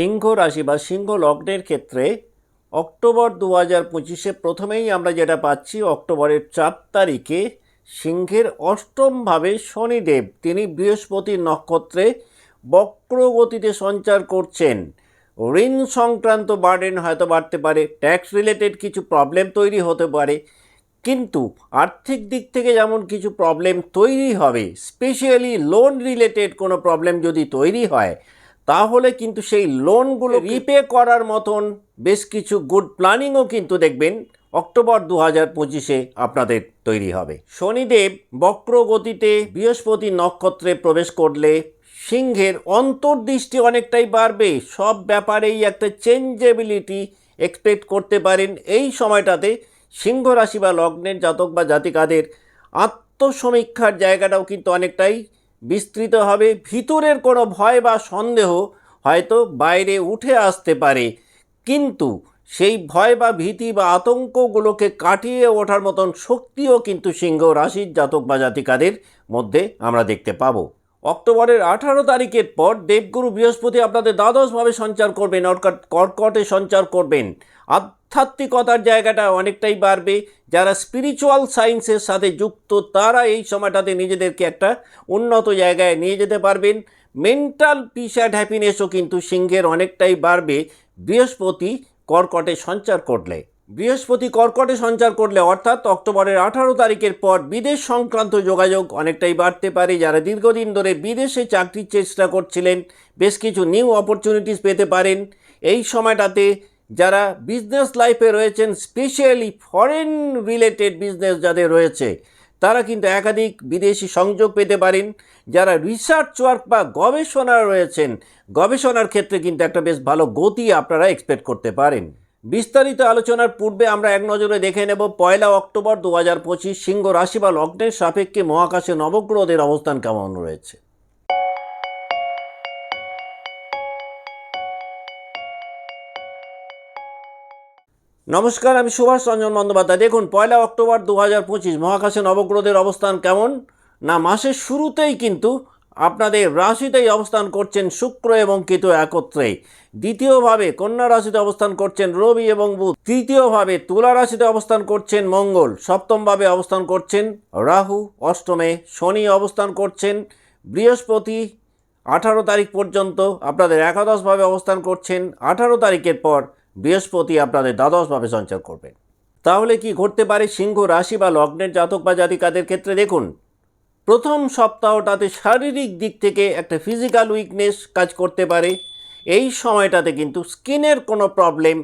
সিংহ রাশি বা সিংহ লগ্নের ক্ষেত্রে অক্টোবর দু হাজার পঁচিশে প্রথমেই আমরা যেটা পাচ্ছি, অক্টোবরের চার তারিখে সিংহের অষ্টমভাবে শনিদেব। তিনি বৃহস্পতির নক্ষত্রে বক্রগতিতে সঞ্চার করছেন। ঋণ সংক্রান্ত বার্ডেন হয়তো বাড়তে পারে, ট্যাক্স রিলেটেড কিছু প্রবলেম তৈরি হতে পারে, কিন্তু আর্থিক দিক থেকে যেমন কিছু প্রবলেম তৈরি হবে, স্পেশালি লোন রিলেটেড কোনো প্রবলেম যদি তৈরি হয় তাহলে কিন্তু সেই লোনগুলো রিপে করার মতন বেশ কিছু গুড প্ল্যানিংও কিন্তু দেখবেন অক্টোবর দু হাজার পঁচিশে আপনাদের তৈরি হবে। শনিদেব বক্রগতিতে বৃহস্পতি নক্ষত্রে প্রবেশ করলে সিংহের অন্তর্দৃষ্টি অনেকটাই বাড়বে। সব ব্যাপারেই একটা চেঞ্জেবিলিটি এক্সপেক্ট করতে পারেন এই সময়টাতে সিংহ রাশি বা লগ্নের জাতক বা জাতিকাদের আত্মসমীক্ষার জায়গাটাও কিন্তু অনেকটাই বিস্তৃত হবে। ভিতরের কোনো ভয় বা সন্দেহ হয়তো বাইরে উঠে আসতে পারে। কিন্তু সেই ভয় বা ভীতি বা আতঙ্কগুলোকে কাটিয়ে ওঠার মতন শক্তিও কিন্তু সিংহ রাশির জাতক বা জাতিকাদের মধ্যে আমরা দেখতে পাবো। অক্টোবরের আঠারো তারিখের পর দেবগুরু বৃহস্পতি আপনাদের দ্বাদশভাবে সঞ্চার করবেন, অর্থাৎ কর্কটে সঞ্চার করবেন। আধ্যাত্মিকতার জায়গাটা অনেকটাই বাড়বে। যারা স্পিরিচুয়াল সায়েন্সের সাথে যুক্ত, তারা এই সময়টাতে নিজেদেরকে একটা উন্নত জায়গায় নিয়ে যেতে পারবেন। মেন্টাল পিস অ্যান্ড হ্যাপিনেসও কিন্তু সিংহের অনেকটাই বাড়বে। বৃহস্পতি কর্কটে সঞ্চার করলে। বৃহস্পতি কর্কটে সঞ্চার করলে অর্থাৎ অক্টোবরের আঠারো তারিখের পর বিদেশ সংক্রান্ত যোগাযোগ অনেকটাই বাড়তে পারে। যারা দীর্ঘদিন ধরে বিদেশে চাকরির চেষ্টা করছিলেন, বেশ কিছু নিউ অপরচুনিটিস পেতে পারেন। এই সময়টাতে যারা বিজনেস লাইফে রয়েছেন স্পেশালি ফরেন রিলেটেড বিজনেস যাদের রয়েছে, তারা কিন্তু একাধিক বিদেশি সংযোগ পেতে পারেন। যারা রিসার্চ ওয়ার্ক বা গবেষণা রয়েছেন, গবেষণার ক্ষেত্রে কিন্তু একটা বেশ ভালো গতি আপনারা এক্সপেক্ট করতে পারেন। বিস্তারিত আলোচনার পূর্বে আমরা এক নজরে দেখে নেব, পয়লা অক্টোবর দু হাজার পঁচিশ সিংহ রাশি বা লগ্নের সাপেক্ষে মহাকাশে নবগ্রহদের অবস্থান কেমন রয়েছে। নমস্কার, আমি সুভাষ রঞ্জন বন্দ্যোপাধ্যায়। দেখুন, পয়লা অক্টোবর দু হাজার পঁচিশ মহাকাশে নবগ্রহদের অবস্থান কেমন? না, মাসের শুরুতেই কিন্তু আপনাদের রাশিতেই অবস্থান করছেন শুক্র এবং কেতু একত্রে। দ্বিতীয়ভাবে কন্যা রাশিতে অবস্থান করছেন রবি এবং বুধ। তৃতীয়ভাবে তুলা রাশিতে অবস্থান করছেন মঙ্গল। সপ্তমভাবে অবস্থান করছেন রাহু। অষ্টমে শনি অবস্থান করছেন। বৃহস্পতি আঠারো তারিখ পর্যন্ত, আপনাদের একাদশভাবে অবস্থান করছেন। আঠারো তারিখের পর বৃহস্পতি আপনাদের দ্বাদশভাবে সঞ্চার করবেন। তাহলে কি ঘটতে পারে? সিংহ রাশি বা লগ্নের জাতক বা জাতিকাদের ক্ষেত্রে দেখুন, প্রথম সপ্তাহটাতে শারীরিক দিক থেকে একটা ফিজিক্যাল উইকনেস কাজ করতে পারে। এই সময়টাতে কিন্তু স্কিনের কোনো প্রবলেম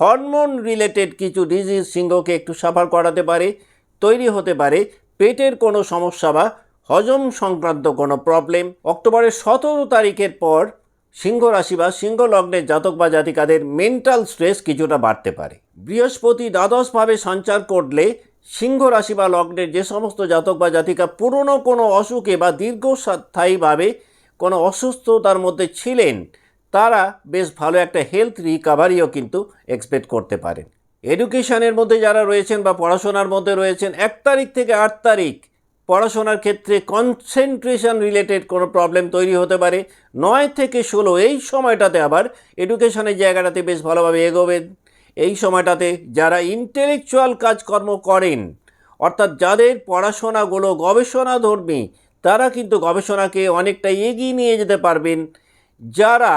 হরমোন রিলেটেড কিছু ডিজিজ সিংহকে একটু সাফার করাতে পারে, তৈরি হতে পারে। পেটের কোনো সমস্যা বা হজম সংক্রান্ত কোনো প্রবলেম অক্টোবরের সতেরো তারিখের পর সিংহ রাশি বা সিংহ লগ্নের জাতক বা জাতিকাদের মেন্টাল স্ট্রেস কিছুটা বাড়তে পারে। বৃহস্পতি দ্বাদশভাবে সঞ্চার করলে সিংহ রাশি বা লগ্নের যে সমস্ত জাতক বা জাতিকা পুরনো কোনো অসুখে বা দীর্ঘস্থায়ীভাবে কোনো অসুস্থতার মধ্যে ছিলেন, তারা বেশ ভালো একটা হেলথ রিকাভারিও কিন্তু এক্সপেক্ট করতে পারেন। এডুকেশনের মধ্যে যারা রয়েছেন বা পড়াশোনার মধ্যে রয়েছেন, এক তারিখ থেকে আট তারিখ পড়াশোনার ক্ষেত্রে কনসেন্ট্রেশন রিলেটেড কোনো প্রবলেম তৈরি হতে পারে। নয় থেকে ষোলো, এই সময়টাতে আবার এডুকেশনের জায়গাটাতে বেশ ভালোভাবে এগোবেন এই সময়টাতে যারা ইন্টেলেকচুয়াল কাজকর্ম করেন, অর্থাৎ যাদের পড়াশোনাগুলো গবেষণাধর্মী তারা কিন্তু গবেষণাকে অনেকটা এগিয়ে নিয়ে যেতে পারবেন। যারা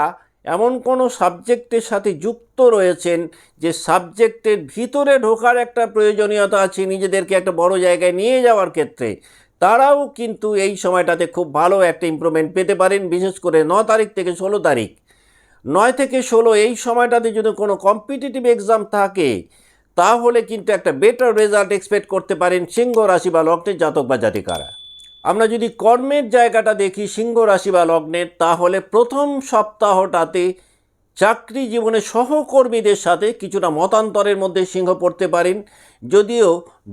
এমন কোনো সাবজেক্টের সাথে যুক্ত রয়েছেন যে সাবজেক্টের ভিতরে ঢোকার একটা প্রয়োজনীয়তা আছে নিজেদেরকে একটা বড় জায়গায় নিয়ে যাওয়ার ক্ষেত্রে। তারাও কিন্তু এই সময়টাতে খুব ভালো একটা ইমপ্রুভমেন্ট পেতে পারেন, বিশেষ করে ন তারিখ থেকে ষোলো তারিখ। নয় থেকে ষোলো এই সময়টাতে যদি কোনো কম্পিটিটিভ এক্সাম থাকে, তাহলে কিন্তু একটা বেটার রেজাল্ট এক্সপেক্ট করতে পারেন সিংহ রাশি বা লগ্নের জাতক বা জাতিকারা। আমরা যদি কর্মের জায়গাটা দেখি, সিংহ রাশি বা লগ্নের, তাহলে প্রথম সপ্তাহটাতে চাকরি জীবনে সহকর্মীদের সাথে কিছুটা মতান্তরের মধ্যে সিংহ পড়তে পারেন। যদিও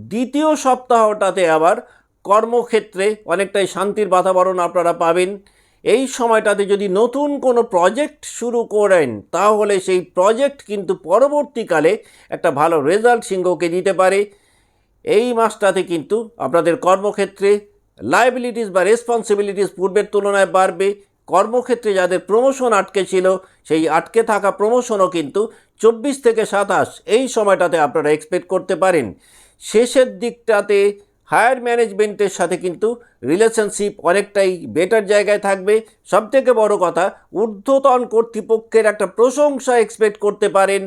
দ্বিতীয় সপ্তাহটাতে আবার কর্মক্ষেত্রে অনেকটাই শান্তির বাতাবরণ আপনারা পাবেন। এই সময়টাতে যদি নতুন কোনো প্রজেক্ট শুরু করেন, তাহলে সেই প্রজেক্ট কিন্তু পরবর্তীকালে একটা ভালো রেজাল্ট সিংহকে দিতে পারে। এই মাসটাতে কিন্তু আপনাদের কর্মক্ষেত্রে লাইবিলিটিস বা রেসপন্সিবিলিটিস পূর্বের তুলনায় বাড়বে। কর্মক্ষেত্রে যাদের প্রমোশন আটকে ছিল, সেই আটকে থাকা প্রমোশনও কিন্তু চব্বিশ থেকে সাতাশ এই সময়টাতে আপনারা এক্সপেক্ট করতে পারেন। শেষের দিকটাতে হায়ার ম্যানেজমেন্টের সাথে কিন্তু রিলেশনশিপ অনেকটাই বেটার জায়গায় থাকবে। সবথেকে বড় কথা, ঊর্ধ্বতন কর্তৃপক্ষের একটা প্রশংসা এক্সপেক্ট করতে পারেন।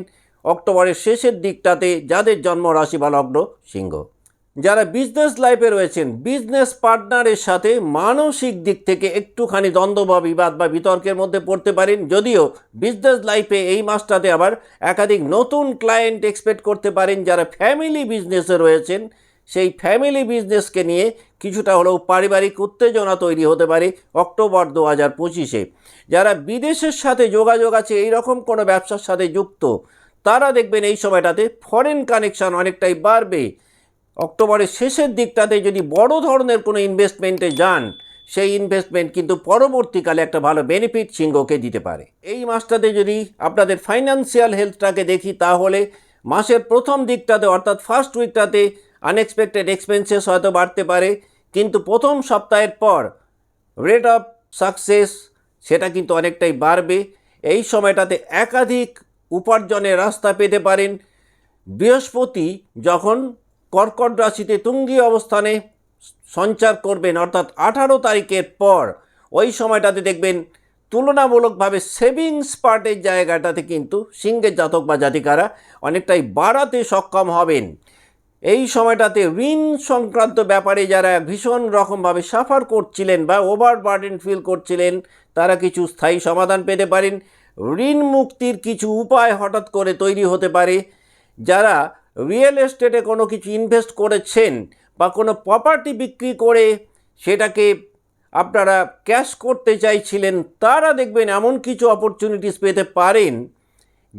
অক্টোবরের শেষের দিকটাতে যাদের জন্ম রাশি বা লগ্ন সিংহ। যারা বিজনেস লাইফে রয়েছেন বিজনেস পার্টনারের সাথে মানসিক দিক থেকে একটুখানি দ্বন্দ্ব বা বিবাদ বা বিতর্কের মধ্যে পড়তে পারেন, যদিও বিজনেস লাইফে এই মাসটাতে আবার একাধিক নতুন ক্লায়েন্ট এক্সপেক্ট করতে পারেন যারা ফ্যামিলি বিজনেসে রয়েছেন। সেই ফ্যামিলি বিজনেসকে নিয়ে কিছুটা হলেও পারিবারিক উত্তেজনা তৈরি হতে পারে অক্টোবর দু হাজার পঁচিশে। যারা বিদেশের সাথে যোগাযোগ আছে এই রকম কোনো ব্যবসার সাথে যুক্ত, তারা দেখবেন এই সময়টাতে ফরেন কানেকশন অনেকটাই বাড়বে। অক্টোবরের শেষের দিকটাতে যদি বড় ধরনের কোনো ইনভেস্টমেন্টে যান, সেই ইনভেস্টমেন্ট কিন্তু পরবর্তীকালে একটা ভালো বেনিফিট সিংহকে দিতে পারে। এই মাসটাতে যদি আপনাদের ফাইন্যান্সিয়াল হেলথটাকে দেখি, তাহলে মাসের প্রথম দিকটাতে অর্থাৎ ফার্স্ট উইকটাতে আনএক্সপেক্টেড এক্সপেন্সেস হয়তো বাড়তে পারে, কিন্তু প্রথম সপ্তাহের পর রেট অফ সাকসেস সেটা কিন্তু অনেকটাই বাড়বে। এই সময়টাতে একাধিক উপার্জনের রাস্তা পেতে পারেন। বৃহস্পতি যখন কর্কট রাশিতে তুঙ্গি অবস্থানে সঞ্চার করবেন, অর্থাৎ আঠারো তারিখের পর ওই সময়টাতে দেখবেন তুলনামূলকভাবে সেভিংস পার্টের জায়গাটাতে কিন্তু সিংহের জাতক বা জাতিকারা অনেকটাই বাড়াতে সক্ষম হবেন। এই সময়টাতে ঋণ সংক্রান্ত ব্যাপারে যারা ভীষণ রকমভাবে সাফার করছিলেন বা ওভার বার্ডেন ফিল করছিলেন, তারা কিছু স্থায়ী সমাধান পেতে পারেন। ঋণ মুক্তির কিছু উপায় হঠাৎ করে তৈরি হতে পারে। যারা রিয়েল এস্টেটে কোনো কিছু ইনভেস্ট করেছেন বা কোনো প্রপার্টি বিক্রি করে সেটাকে আপনারা ক্যাশ করতে চাইছিলেন, তারা দেখবেন এমন কিছু অপরচুনিটিস পেতে পারেন।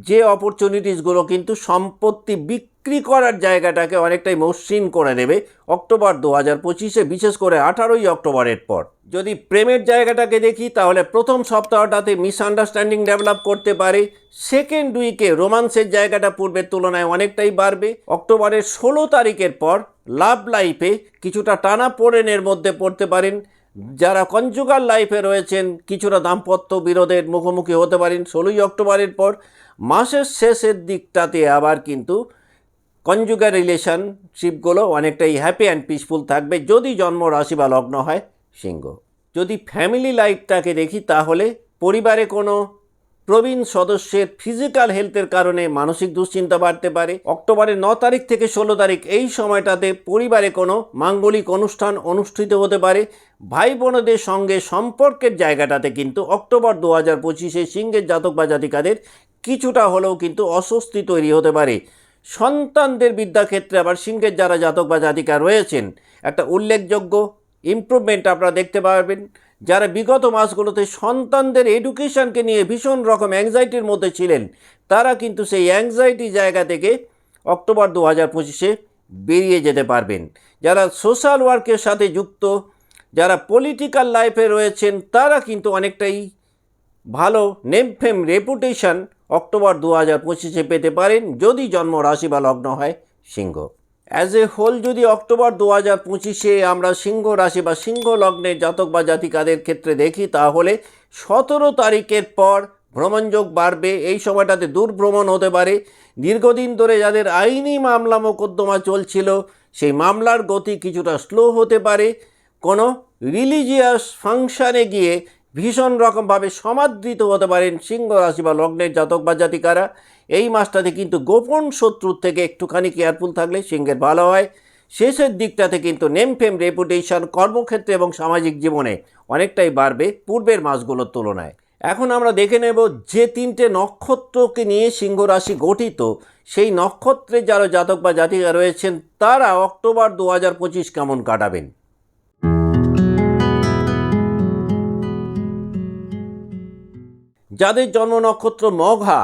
যে অপরচুনিটিসগুলো কিন্তু সম্পত্তি বিক্রি করার জায়গাটাকে অনেকটাই মসৃণ করে নেবে অক্টোবর দু হাজার পঁচিশে, বিশেষ করে আঠারোই অক্টোবরের পর। যদি প্রেমের জায়গাটাকে দেখি, তাহলে প্রথম সপ্তাহটাতে মিসআন্ডারস্ট্যান্ডিং ডেভেলপ করতে পারে। সেকেন্ড উইকে রোমান্সের জায়গাটা পূর্বের তুলনায় অনেকটাই বাড়বে। অক্টোবরের ষোলো তারিখের পর লাভ লাইফে কিছুটা টানা পোড়েনের মধ্যে পড়তে পারেন। যারা কনজুগাল লাইফে রয়েছেন, কিছুটা দাম্পত্য বিরোধের মুখোমুখি হতে পারেন। ষোলোই অক্টোবরের পর মাসের শেষের দিকটাতে আবার কিন্তু কনজুগার রিলেশনশিপগুলো অনেকটাই হ্যাপি অ্যান্ড পিসফুল থাকবে। যদি জন্ম রাশি বা লগ্ন হয়, সিংহ। যদি ফ্যামিলি লাইফটাকে দেখি, তাহলে পরিবারে কোনো প্রবীণ সদস্যের ফিজিক্যাল হেলথের কারণে মানসিক দুশ্চিন্তা বাড়তে পারে। অক্টোবরের ন তারিখ থেকে ষোলো তারিখ এই সময়টাতে পরিবারে কোনো মাঙ্গলিক অনুষ্ঠান অনুষ্ঠিত হতে পারে। ভাই বোনদের সঙ্গে সম্পর্কের জায়গাটাতে কিন্তু অক্টোবর দু হাজার পঁচিশে সিংহের জাতক বা জাতিকাদের কিছুটা হলেও কিন্তু অস্বস্তি তৈরি হতে পারে। সন্তানদের বিদ্যাক্ষেত্রে আবার সিংহের যারা জাতক বা জাতিকা রয়েছেন, একটা উল্লেখযোগ্য ইমপ্রুভমেন্ট আপনারা দেখতে পারবেন। যারা বিগত মাসগুলোতে সন্তানদের এডুকেশনকে নিয়ে ভীষণ রকম অ্যাংজাইটির মধ্যে ছিলেন, তারা কিন্তু সেই অ্যাংজাইটি জায়গা থেকে অক্টোবর দু হাজার পঁচিশে বেরিয়ে যেতে পারবেন। যারা সোশ্যাল ওয়ার্কের সাথে যুক্ত, যারা পলিটিক্যাল লাইফে রয়েছেন, তারা কিন্তু অনেকটাই ভালো নেম ফেম রেপুটেশন অক্টোবর দু হাজার পঁচিশে পেতে পারেন যদি জন্ম রাশি বা লগ্ন হয় সিংহ। অ্যাজ এ হোল যদি অক্টোবর দু হাজার পঁচিশে আমরা সিংহ রাশি বা সিংহ লগ্নের জাতক বা জাতিকাদের ক্ষেত্রে দেখি, তাহলে সতেরো তারিখের পর ভ্রমণযোগ বাড়বে। এই সময়টাতে দূরভ্রমণ হতে পারে। দীর্ঘদিন ধরে যাদের আইনি মামলা মোকদ্দমা চলছিল, সেই মামলার গতি কিছুটা স্লো হতে পারে। কোনো রিলিজিয়াস ফাংশানে গিয়ে ভীষণ রকমভাবে সমাদৃত হতে পারেন সিংহ রাশি বা লগ্নের জাতক বা জাতিকারা। এই মাসটাতে কিন্তু গোপন শত্রুর থেকে একটুখানি কেয়ারফুল থাকলে সিংহের ভালো হয়। শেষের দিকটাতে কিন্তু নেম ফেম রেপুটেশন, কর্মক্ষেত্রে এবং সামাজিক জীবনে অনেকটাই বাড়বে পূর্বের মাসগুলোর তুলনায়। এখন আমরা দেখে নেব যে তিনটে নক্ষত্রকে নিয়ে সিংহ রাশি গঠিত। সেই নক্ষত্রে যারা জাতক বা জাতিকা রয়েছেন, তারা অক্টোবর দু হাজার পঁচিশ কেমন কাটাবেন? যাদের জন্ম নক্ষত্র মঘা,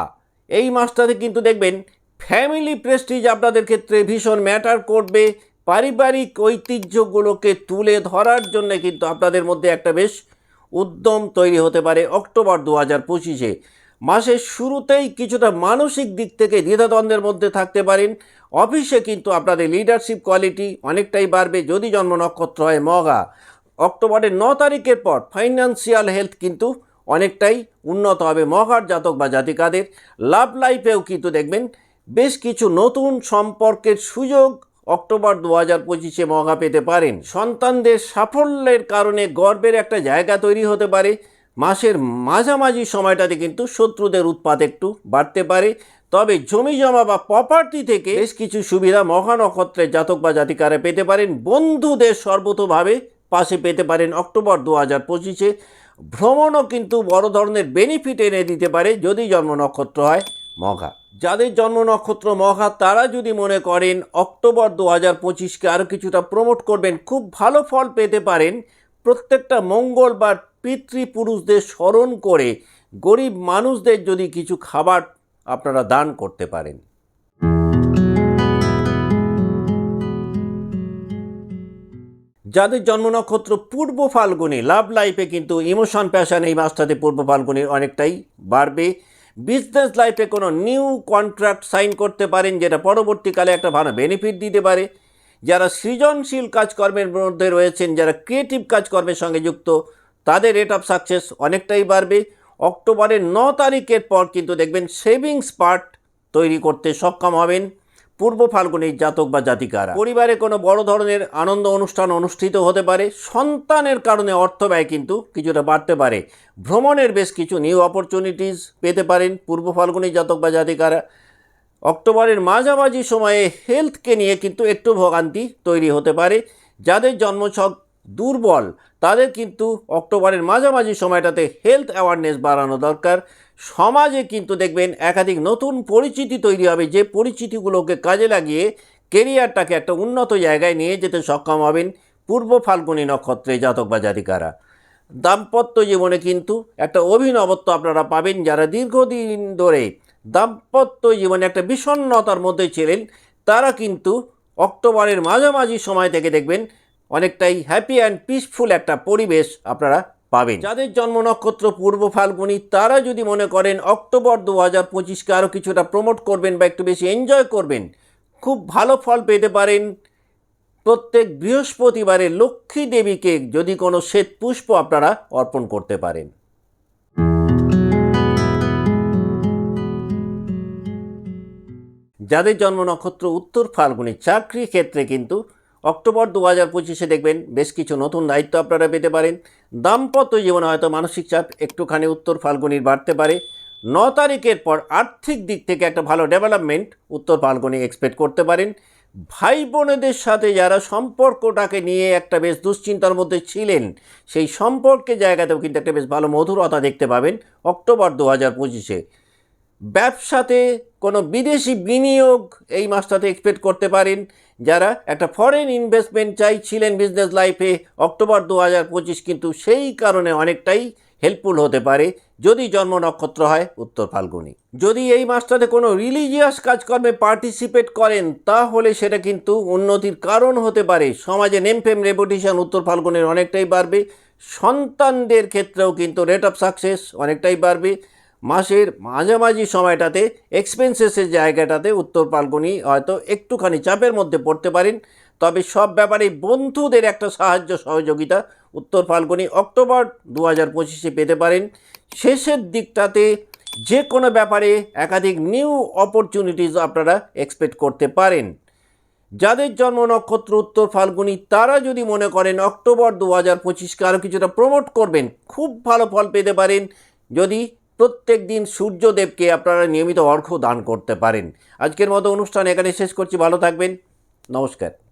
এই মাসটাতে কিন্তু দেখবেন ফ্যামিলি প্রেস্টিজ আপনাদের ক্ষেত্রে ভীষণ ম্যাটার করবে। পারিবারিক ঐতিহ্যগুলোকে তুলে ধরার জন্য কিন্তু আপনাদের মধ্যে একটা বেশ উদ্যম তৈরি হতে পারে অক্টোবর দু হাজার পঁচিশে। মাসের শুরুতেই কিছুটা মানসিক দিক থেকে দ্বিধাদ্বন্দ্বের মধ্যে থাকতে পারেন। অফিসে কিন্তু আপনাদের লিডারশিপ কোয়ালিটি অনেকটাই বাড়বে যদি জন্ম নক্ষত্র হয় মগা অক্টোবরের ন তারিখের পর ফাইন্যান্সিয়াল হেলথ কিন্তু অনেকটাই উন্নত হবে মহার জাতক বা জাতিকাদের। লাভ লাইফেও কিন্তু দেখবেন বেশ কিছু নতুন সম্পর্কের সুযোগ অক্টোবর দু হাজার পঁচিশে মহা পেতে পারেন। সন্তানদের সাফল্যের কারণে গর্বের একটা জায়গা তৈরি হতে পারে। মাসের মাঝামাঝি সময়টাতে কিন্তু শত্রুদের উৎপাত একটু বাড়তে পারে। তবে জমি জমা বা প্রপার্টি থেকে বেশ কিছু সুবিধা মহা নক্ষত্রের জাতক বা জাতিকারা পেতে পারেন। বন্ধুদের সর্বতোভাবে পাশে পেতে পারেন অক্টোবর দু হাজার পঁচিশে। ভ্রমণও কিন্তু বড় ধরনের বেনিফিট এনে দিতে পারে যদি জন্ম নক্ষত্র হয় মঘা। যাদের জন্ম নক্ষত্র মঘা, তারা যদি মনে করেন অক্টোবর দু হাজার পঁচিশকে আরও কিছুটা প্রমোট করবেন, খুব ভালো ফল পেতে পারেন, প্রত্যেকটা মঙ্গলবার পিতৃপুরুষদের স্মরণ করে গরিব মানুষদের যদি কিছু খাবার আপনারা দান করতে পারেন। যাদের জন্ম নক্ষত্র পূর্ব ফাল্গুনি লাভ লাইফে কিন্তু ইমোশন প্যাশন এই মাসটাতে পূর্ব ফাল্গুনির অনেকটাই বাড়বে। বিজনেস লাইফে কোনো নিউ কন্ট্রাক্ট সাইন করতে পারেন, যেটা পরবর্তীকালে একটা ভালো বেনিফিট দিতে পারে। যারা সৃজনশীল কাজকর্মের মধ্যে রয়েছেন, যারা ক্রিয়েটিভ কাজকর্মের সঙ্গে যুক্ত, তাদের রেট অফ সাকসেস অনেকটাই বাড়বে। অক্টোবরের ন তারিখের পর কিন্তু দেখবেন সেভিংস পার্ট তৈরি করতে সক্ষম হবেন। পূর্ব ফাল্গুনির জাতক বা জাতিকারা। পরিবারে কোনো বড় ধরনের আনন্দ অনুষ্ঠান অনুষ্ঠিত হতে পারে, সন্তানের কারণে অর্থ ব্যয় কিন্তু কিছুটা বাড়তে পারে। ভ্রমণের বেশ কিছু নিউ অপরচুনিটিস পেতে পারেন পূর্ব ফাল্গুনি জাতক বা জাতিকারা। অক্টোবরের মাঝামাঝি সময়ে হেলথকে নিয়ে কিন্তু একটু ভোগান্তি তৈরি হতে পারে। যাদের জন্মছক দুর্বল। তাদের কিন্তু অক্টোবরের মাঝামাঝি সময়টাতে হেলথ অ্যাওয়ারনেস বাড়ানো দরকার। সমাজে কিন্তু দেখবেন একাধিক নতুন পরিচিতি তৈরি হবে। যে পরিচিতিগুলোকে কাজে লাগিয়ে কেরিয়ারটাকে একটা উন্নত জায়গায় নিয়ে যেতে সক্ষম হবেন পূর্ব ফাল্গুনী নক্ষত্রে জাতক বা জাতিকারা। দাম্পত্য জীবনে কিন্তু একটা অভিনবত্ব আপনারা পাবেন যারা দীর্ঘদিন ধরে দাম্পত্য জীবনে একটা বিষণ্ণতার মধ্যে ছিলেন, তারা কিন্তু অক্টোবরের মাঝামাঝি সময় থেকে দেখবেন অনেকটাই হ্যাপি অ্যান্ড পিসফুল একটা পরিবেশ আপনারা পাবেন। যাদের জন্ম নক্ষত্র পূর্ব ফাল্গুনি, তারা যদি মনে করেন অক্টোবর দু হাজার পঁচিশকে আরও কিছুটা প্রমোট করবেন বা একটু বেশি এনজয় করবেন, খুব ভালো ফল পেতে পারেন। প্রত্যেক বৃহস্পতিবারে লক্ষ্মী দেবীকে যদি কোনো শ্বেত পুষ্প আপনারা অর্পণ করতে পারেন। যাদের জন্ম নক্ষত্র উত্তর ফাল্গুনি, চাকরি ক্ষেত্রে কিন্তু অক্টোবর দু হাজার পঁচিশে দেখবেন বেশ কিছু নতুন দায়িত্ব আপনারা পেতে পারেন। দাম্পত্য জীবনে হয়তো মানসিক চাপ একটুখানি উত্তর ফাল্গুনির বাড়তে পারে। ন তারিখের পর আর্থিক দিক থেকে একটা ভালো ডেভেলপমেন্ট উত্তর ফাল্গুনি এক্সপেক্ট করতে পারেন। ভাই বোনেদের সাথে যারা সম্পর্কটাকে নিয়ে একটা বেশ দুশ্চিন্তার মধ্যে ছিলেন, সেই সম্পর্কের জায়গাতেও কিন্তু একটা বেশ ভালো মধুরতা দেখতে পাবেন অক্টোবর দু হাজার পঁচিশে। ব্যবসাতে কোনো বিদেশি বিনিয়োগ এই মাসটাতে এক্সপেক্ট করতে পারেন। যারা একটা ফরেন ইনভেস্টমেন্ট চাইছিলেন বিজনেস লাইফে অক্টোবর দু হাজার পঁচিশ কিন্তু সেই কারণে অনেকটাই হেল্পফুল হতে পারে। যদি জন্ম নক্ষত্র হয়, উত্তর ফাল্গুনি। যদি এই মাসটাতে কোনো রিলিজিয়াস কাজকর্মে পার্টিসিপেট করেন, তাহলে সেটা কিন্তু উন্নতির কারণ হতে পারে। সমাজে নেমফেম রেপুটেশন উত্তর ফাল্গুনের অনেকটাই বাড়বে। সন্তানদের ক্ষেত্রেও কিন্তু রেট অফ সাকসেস অনেকটাই বাড়বে। মাসের মাঝামাঝি সময়টাতে এক্সপেন্সেসের জায়গাটাতে উত্তর ফাল্গুনি হয়তো একটুখানি চাপের মধ্যে পড়তে পারেন। তবে সব ব্যাপারে বন্ধুদের একটা সাহায্য সহযোগিতা উত্তর ফাল্গুনি অক্টোবর দু হাজার পঁচিশে পেতে পারেন। শেষের দিকটাতে যে কোনো ব্যাপারে একাধিক নিউ অপরচুনিটিস আপনারা এক্সপেক্ট করতে পারেন। যাদের জন্ম নক্ষত্র উত্তর ফাল্গুনি, তারা যদি মনে করেন অক্টোবর দু হাজার পঁচিশকে আরও কিছুটা প্রমোট করবেন, খুব ভালো ফল পেতে পারেন। যদি প্রত্যেক দিন সূর্যদেবকে আপনারা নিয়মিত অর্ঘ্য দান করতে পারেন। আজকের মতো অনুষ্ঠান এখানে শেষ করছি। ভালো থাকবেন। নমস্কার।